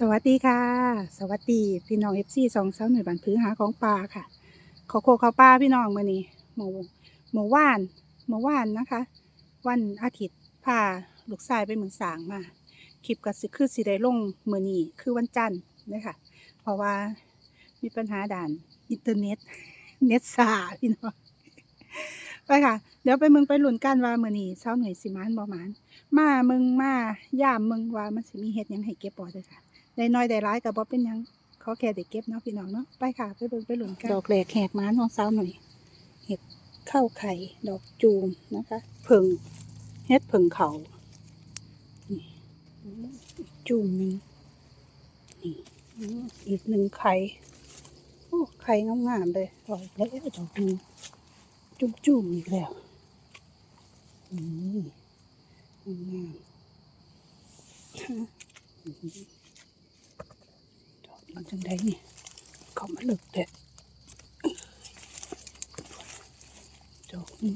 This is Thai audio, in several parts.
สวัสดีค่ะ สวัสดีพี่น้องเอฟซีสองสาวหน่วยบันพื้หาของปลาค่ะขอโคเขาปลาพี่น้องมื่อนี้หมูหมูว่านหมูว่านนะคะ วันอาทิตย์พาลูกชายไปเมืองสางมาคลิปก็สิคือสิได้ลงมื่อนี้คือวันจันทร์นะคะเพราะว่ามีปัญหาด่านอินเทอร์เน็ต เน็ตซาพี่น้องไปค่ะ เดี๋ยวไปเมืองไปหลุนกันว่ามื่อนี้เช้าหน่วยสิมานบ่หมาน มาเมึงมาย่ามมึงว่ามันสิมีเฮ็ดยังให้เก็บบ่เด้อค่ะ ได้น้อยได้ร้ายก็บ่เป็นหยังขอแค่ได้เก็บเนาะพี่น้องเนาะไปค่ะไปเบิ่งไปหลุนกันดอกแหลกแหกม้าน้องสาวหน่อยเห็ดข้าวไข่ดอกจูมนะคะผึ่งเฮ็ดผึ่งเขาจูมหนึ่งนี่อีกหนึ่งไข่โอ้ไข่งามๆเลยดอกเล็กดอกนึงจุ่มจุ่มๆอีกแล้วนี่งาม มันจังได้นี่เขามาเลึกแต่ดอกนี้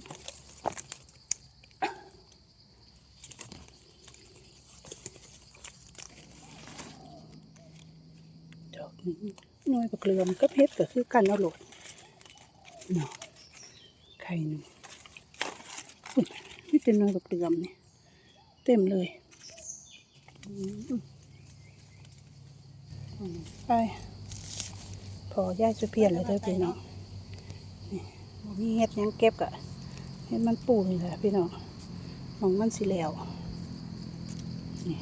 ดอกนี้หน้อยบักเรือมันก็เพชรก็คือกันเอาหลดเนาะไข่หนึ่งนี่เป็นน้อยบักเรือมเนี่ยเต็มเลยอืม ไปพอย่ายสุเพียนเลยเด้อพี่น้องนี่มีเฮ็ดยังเก็บกะเฮ็ดมันปูนี่แหละพี่น้องมองมันสิแล้วนี่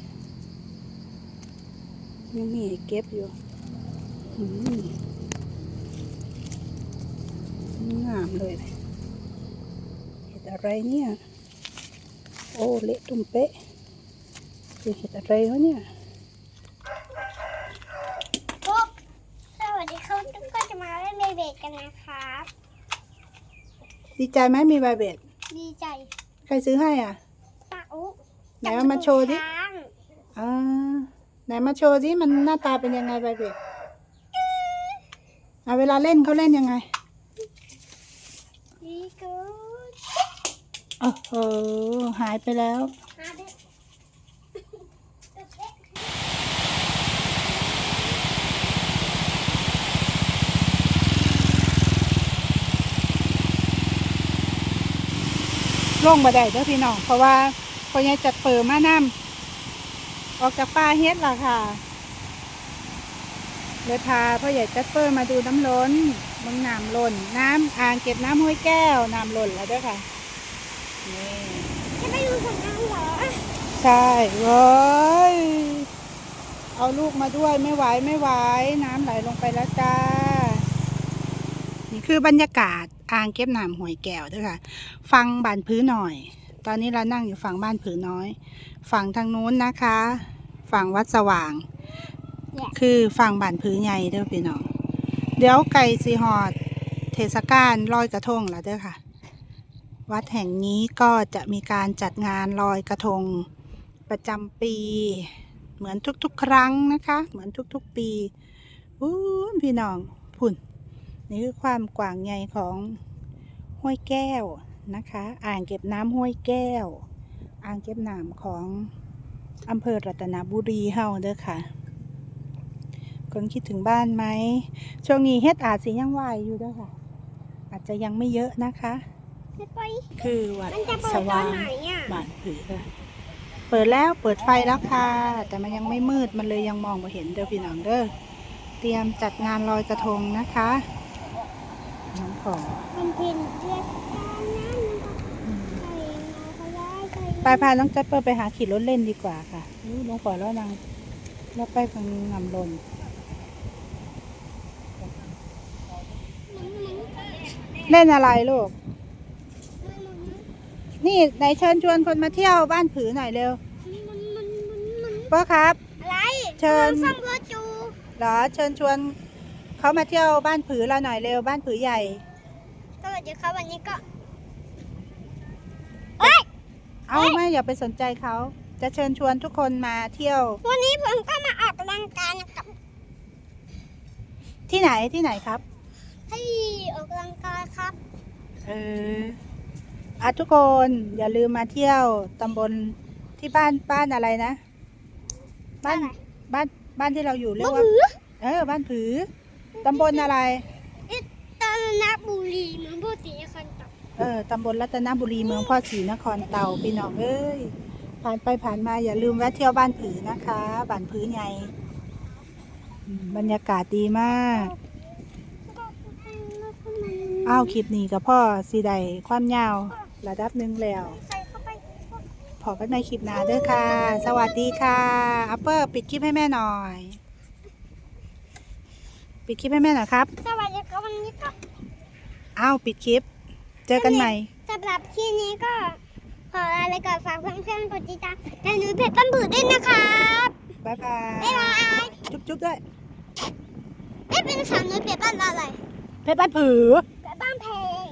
ยังมีเก็บอยู่ืงามเลยเห็ดอะไรเนี่ย โอ้เละตุ้มเป๊ะคือเห็ดอะไรวะเนี่ย ปุ๊บสวัสดีครับทุกคนจะมาเล่นเบเบด กันนะครับ ดีใจไหมมีใบเบ็ด ดีใจใครซื้อให้อะตาอุ๊ไหนเอามาโชว์ดิ ช้างอ่าไหนมาโชว์สิมันหน้าตาเป็นยังไงใบเบ็ดอ่าเวลาเล่นเขาเล่นยังไงดีกูดโอ้โหหายไปแล้ว หาเด็ก ล่งมาได้เด้อพี่น้องเพราะว่าพอยังจัดเปิดมาน้ำออกจากป่าเฮ็ดล่ะค่ะเลยพาพ่อใหญ่จัดเปิดมาดูน้ำล้นมึงน้ำล้น น้ำอ่างเก็บน้ำห้วยแก้วน้ำล้นแล้วเด้วยค่ะนี่จะไม่ดูผลงานเหรอใช่เว้ยเอาลูกมาด้วยไม่ไหวไม่ไหวน้ำไหลลงไปแล้วจ้า นี่คือบรรยากาศอ่างเก็บน้ำห้วยแก้วด้วยค่ะ ฟังบ้านพื้นหน่อย ตอนนี้เรานั่งอยู่ฝั่งบ้านผือน้อย ฝั่งทางนู้นนะคะ ฝั่งวัดสว่าง คือฝั่งบ้านผือใหญ่เด้อพี่น้องเดี๋ยวไก่สีหอด เทศกาลลอยกระทงแล้วเด้อค่ะ วัดแห่งนี้ก็จะมีการจัดงานลอยกระทงประจำปี เหมือนทุกๆ ครั้งนะคะ เหมือนทุกๆปีอู้พี่น้องพุ่น นี่คือความกว้างใหญ่ของห้วยแก้วนะคะ อ่างเก็บน้ำห้วยแก้ว อ่างเก็บน้ำของอำเภอรัตนบุรีเฮาเด้อค่ะ คนคิดถึงบ้านไหม ช่วงนี้เฮ็ดอาจสิยังไหวอยู่เด้อค่ะ อาจจะยังไม่เยอะนะคะจะไปคือวัดมันจะเปิดสตอว่านงไหนอะบ้านผือค่ะเปิดแล้วเปิดไฟแล้วค่ะ แต่มันยังไม่มืดมันเลยยังมองไม่เห็นเด้อพี่น้องเด้อเตรียมจัดงานลอยกระทงนะคะ น้องขอมันเป็นเรื่องการนั่นใส่มาเขาได้ใส่ไปพาน้องจัดเปิดไปหาขี่รถเล่นดีกว่าค่ะอู้น้องขอแล้วนางแล้วไปฟังงำลนเล่นอะไรลูก นี่ไหนเชิญชวนคนมาเที่ยวบ้านผือหน่อยเร็วพ่อครับ อะไร เชิญฟังรถจูเหรอ เชิญชวน เขามาเที่ยวบ้านผือเราหน่อยเร็วบ้านผือใหญ่ สวัสดีครับวันนี้ก็เอาไม่อย่าไปสนใจเขา จะเชิญชวนทุกคนมาเที่ยววันนี้ผมก็มาออกกำลังกายนะครับที่ไหนที่ไหนครับ ให้ออกกำลังกายครับ เอออะทุกคนอย่าลืมมาเที่ยวตำบลที่บ้านบ้านอะไรนะ บ้านอะไร บ้านบ้านที่เราอยู่เรียบ้ากนว่าผือเออบ้านผือ ตำบลอะไร ตอนนบุรีเมืองพูดสีนครตกเออ ตำบลรัตนบุรีเมืองพ่อศรีนครเต่าพี่น้องเอ้ย ผ่านไปผ่านมาอย่าลืมแวะเที่ยวบ้านผือนะคะ บ้านผือใหญ่อืมบรรยากาศดีมาก อ้าวคลิปนี้กับพ่อสีใดความยาวระดับหนึ่งแล้ว ใส่เข้าไปพอกันในคลิปหน้าเด้อค่ะ สวัสดีค่ะ อัปเปอร์ปิดคลิปให้แม่หน่อย ปิดคลิปให้แม่หน่อยครับ สวัสดีครับวันนี้ก็อ้าวปิดคลิป เจอกันใหม่สำหรับคลิปนี้ก็ ขอลาไปก่อนฝากเพื่อนๆกดติดตามและหนูเพจปั้นบืดด้วยนะครับบ๊ายบายบ๊ายบายจุ๊บจุ๊บด้วยเอ๊ะเป็นสาวน้อยเพจปั้นอะไรเพชรบ้านผือเพจปั้นเพลง